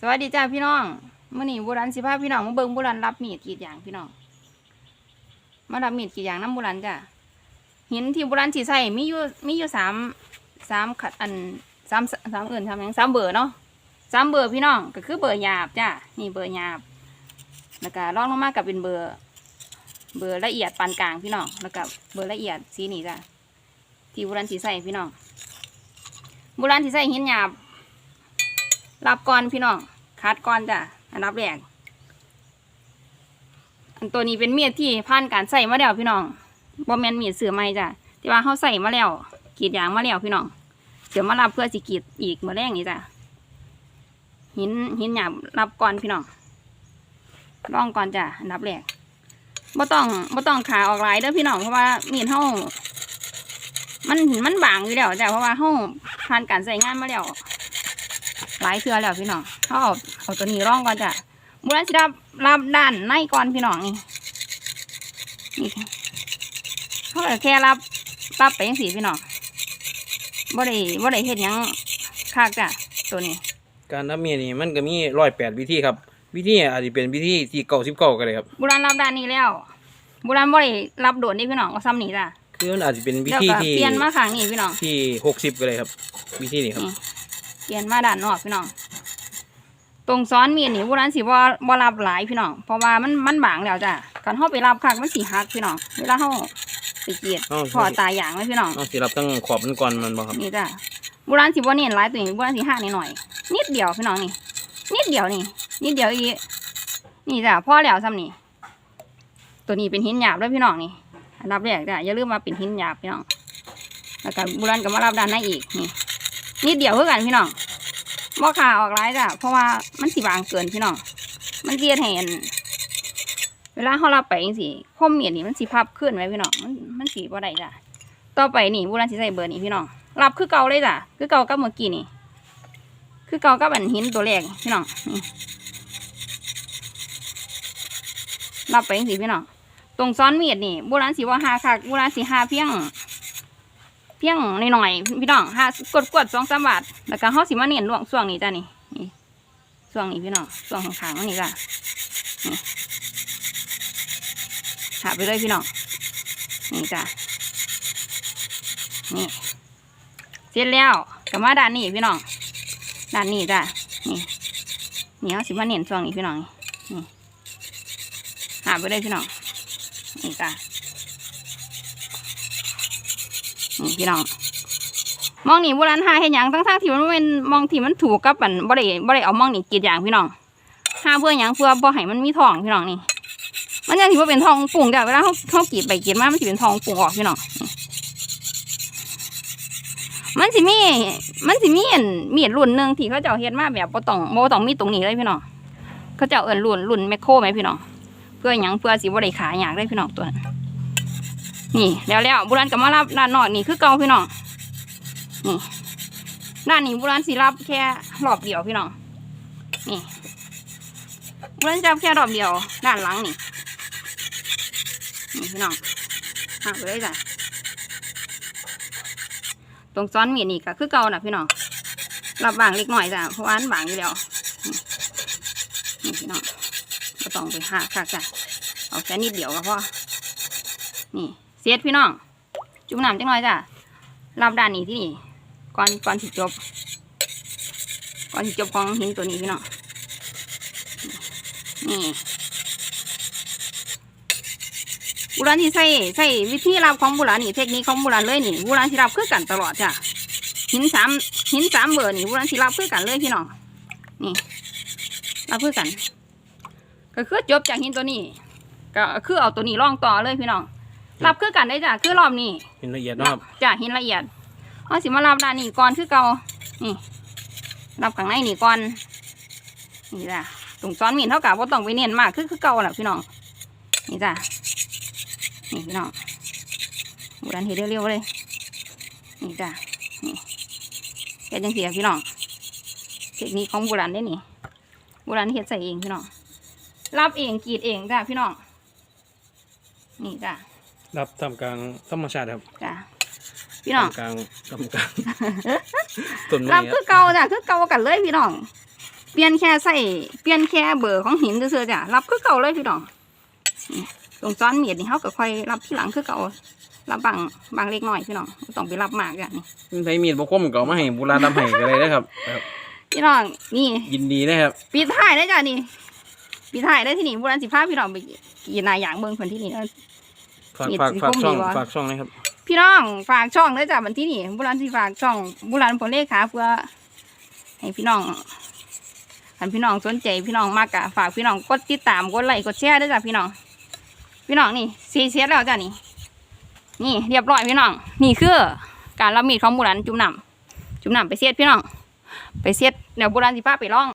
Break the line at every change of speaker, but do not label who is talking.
สวัสดีจ้าพี่น้องเมื่อนี้โบราณสิพาพี่น้องมาเบิ่งโบราณรับมีดกรีดยางพี่น้องมารับมีดกรีดยางน้ำโบราณจ้ะหินที่โบราณสิใส่มีอยู่มีอยู่สามสามขัดอันสามสามอื่นทำหยังสามเบอร์เนาะสามเบอร์พี่น้องก็คือเบอร์หยาบจ้ะนี่เบอร์หยาบแล้วก็รองลงมากับเป็นเบอร์ เบอร์ละเอียดปานกลางพี่น้องแล้วก็เบอร์ละเอียดสีนี่จ้ะที่โบราณสิใส่พี่น้องโบราณสิใส่หินหยาบ รับก่อนพี่น้องคัดก่อนจ้ะอันดับแรกอันตัวนี้เป็นเมีดที่ผ่านการใส่มาแล้วพี่น้องบ่แม่นมีดเสือไม้จ้ะที่ว่าเขาใส่มาแล้วกีดยางมาแล้วพี่น้องเดี๋ยวมารับเพื่อสิกีดอีกเมื่อแรกนี้จ้ะหินหินหยาบรับก่อนพี่น้องลองก่อนจ้ะอันดับแรกบ่ต้องบ่ต้องขาออกหลายเด้อพี่น้องเพราะว่ามีดเฮามันมันบางอยู่แล้วจ้ะเพราะว่าเฮาผ่านการใส่งานมาแล้ว หลายเทือแล้วพี่น้องเขาเอาเอาตัวนี้ร่องก่อนจ้ะมูรันสิรับรับด้านในก่อนพี่น้องนี่นี่เขาก็แค่รับรับไปยังสีพี่น้องบ่ได้บ่ได้เฮ็ดหยังคากจ้ะตัวนี้
การนับเมียนี่มันก็มีร้อยแปดวิธีครับ วิธีอาจจะเป็นวิธีที่เก้าสิบเก้าก็ได้ครับ
บุรันรับด้านนี้แล้วบุรันบ่ได้รับโดดนี่พี่น้องก็ซ้ำนี่จ้ะ
คือมันอาจจะเป็นวิ
แล้ว
ธี
ก็
ที่
เปลี่ยนมาข้างนี้พี่น้อง
ที่หกสิบก็เลยครับ วิธีนี้ครับ
นี่ เปลี่ยนมาด้านนอกพี่น้อง ตรงซ้อนมีดนี่บุรันสิบ่บ่รับหลายพี่น้อง เพราะว่ามันมันบางแล้วจ้ะการเฮาไปรับคักมันสิหักพี่น้อง เวลาเฮาไปเกลียด
อ้าว
พอตายอย่างไว้พี่น้อง
เอาสิรับตั้งขอบมันก่อนมันบ่ครับ
นี่จ้ะบุรันสิบ่เน้นหลายตัวนี้บุรันสิหักนิดหน่อยๆนิดเดียวพี่น้องนี่ นิดเดียวนี่ นิดเดียวอีนี่จ้ะพอแล้วซ้ำนี่ตัวนี้เป็นหินหยาบด้วยพี่น้องนี่อันดับแรกจ้ะอย่าลืมมาเป็นหินหยาบพี่น้องแล้วก็บุรันก็มารับด้านในอีกนี่ นิดเดียวเพื่อกันพี่น้องบ่ขาออกร้ายจ้ะเพราะว่ามันสิบางเกินพี่น้องมันเกียดแหนเวลาเขารับไปจังสิคมเมียดนี่มันสิพับขึ้นไว้พี่น้องมันมันสีบ่ได้จ้ะต่อไปนี่บุรันสิใส่เบอร์นี่พี่น้องรับคือเก่าเลยจ้ะคือเก่ากับเมื่อกี้นี่ คือเก่ากับอันหินตัวแรกพี่น้องรับไปจังสิพี่น้องตรงซ้อนเมียดนี่โบราณสิว่าหาคักโบราณสิหาเพียง เพียงหน่อยๆพี่น้องหากดกดสองสามบาทแล้วก็เฮาสิมาเน้นลวงช่วงนี้จ้ะนี่นี่ช่วงนี้พี่น้องช่วงข้างๆนี่จ้ะนี่หาไปเลยพี่น้องนี่จ้ะนี่เสร็จแล้วก็มาด้านนี้พี่น้องด้านนี้จ้ะนี่นี่เฮาสิมาเน้นช่วงนี้พี่น้องนี่หาไปเลยพี่น้องนี่จ้ะ นี่พี่น้องมองนี่โบราณหาเห็นอย่างทั้งทที่มันเป็นมองที่มันถูกกับอันบ่ได้บ่ได้เอามองนี่กีดอย่างพี่น้องหาเพื่ออย่างเพื่อบ่ให้มันมีทองพี่น้องนี่ มันยังถือว่าเป็นทองปุ่งแต่เวลาเขาเขากีดไปกีดมามันสิเป็นทองปุ่งออกพี่น้องมันสิมี มันสิมีอันมีดรุ่นหนึ่งที่เขาเจ้าเฮ็ดมาแบบโบต้องโบต้องมีตรงนี้เลยพี่น้องเขาเจ้าเอิ้นรุ่นรุ่นแมคโครไหมพี่น้องเพื่อหยังเพื่อสิบ่ได้ขายอย่างเลยพี่น้องตัวนั้น นี่แล้วแล้วโบุรันก็มารับด้านนอกนี่คือเก่าพี่น้องนี่ด้านนี้โบุรันสิรับแค่รอบเดียวพี่น้องนี่โบุรันจะรับแค่รอบเดียว ด้านหลังนี่นี่พี่น้องหักไปเลยจ้ะตรงซ้อนมีดนี่ก็คือเก่านะพี่น้องรับบางเล็กหน่อยจ้ะเพราะว่าอันบางอยู่แล้วนี่พี่น้องก็ต้องไปหักคักจ้ะเอาแค่นิดเดียวก็พอนี่ เสียดพี่น้อง จุ่มน้ำจังหน่อยจ้ะรับด้านนี้ที่นี่ก่อนก่อนสิจบ ก่อนสิจบของหินตัวนี้พี่น้องนี่โบุราณที่ใส่ใส่วิธีรับของโบุราณนี่เทคนิคของโบุราณเลยนี่โบุราณที่รับคือกันตลอดจ้ะหินสามหินสามเบอร์นี่โบุราณที่รับคือกันเลยพี่น้องนี่รับคือกัน ก็คือจบจากหินตัวนี้ ก็คือเอาตัวนี้ล่องต่อเลยพี่น้อง รับคือกันได้จ้ะคือรอบนี้
เห็นละเอียดเนาะครับ
จ้ะหินละเอียดเอาสิมารับด้านนี้ก่อนคือเก่านี่รับข้างในนี่ก่อนนี่จ้ะตรงซ้อนมีนเท่ากับว่าต้องไปเนียนมากคือคือเก่าแหละพี่น้องนี่จ้ะนี่พี่น้องโบราณเฮ็ดเร็วๆเลยนี่จ้ะนี่เฮ็ดจังเสียพี่น้องเทคนิคของโบราณได้นี่โบราณเฮ็ดใส่เองพี่น้องรับเองกรีดเองจ้ะพี่น้องนี่จ้ะ
รับทำกลางธรรมชาติครับ
จ้ะพี่น้อง
ทำกลางทำกลางต้นไม้
รับ
ค
คื
รับ
อเก่าจ้ะคือเก่ากันเลยพี่น้อง เปลี่ยนแค่ใส่เปลี่ยนแค่เบอร์ของหินซื่อๆจ้ะรับคือเก่าเลยพี่น้องนี่ตรงซ้อนเมียดนี่เขาก็ค่อยรับที่หลังคือเก่ารับบางบางเล็กน้อยพี่น้องบ่ต้องไปรับมากจ้ะนี่
ซึ่งใช้มีดบกคมก็เอามาให้โบราณดำให้ก็เลยนะครับครับ
พี่น้องนี่
ยินดีนะครับ
ปีถ่ายได้จ้ะนี่ปีถ่ายได้ที่นี่โบราณสิพาพี่น้องไปกินนายอย่างเบิ่งคนที่นี่เด้อ
ฝาก
มี
ฝาก
สิ
ฝาก
คม
ช่อง
ดีวะ
ฝากช่องนะครับ
พี่น้องฝากช่องเลยจ้ะวันที่นี่โบราณสิฝากช่องโบราณผลเลขาเพื่อให้พี่น้องคันพี่น้องสนใจพี่น้องมากกะฝากพี่น้องกดติดตามกดไลค์กดแชร์ด้วยจ้ะพี่น้อง พี่น้องนี่ซีเซตแล้วจ้ะนี่ นี่เรียบร้อยพี่น้อง นี่คือการรับมีดของโบราณจุ่มน้ำจุ่มน้ำไปเสียดพี่น้อง ไปเสียดเดี๋ยวโบราณสิพาไปลอง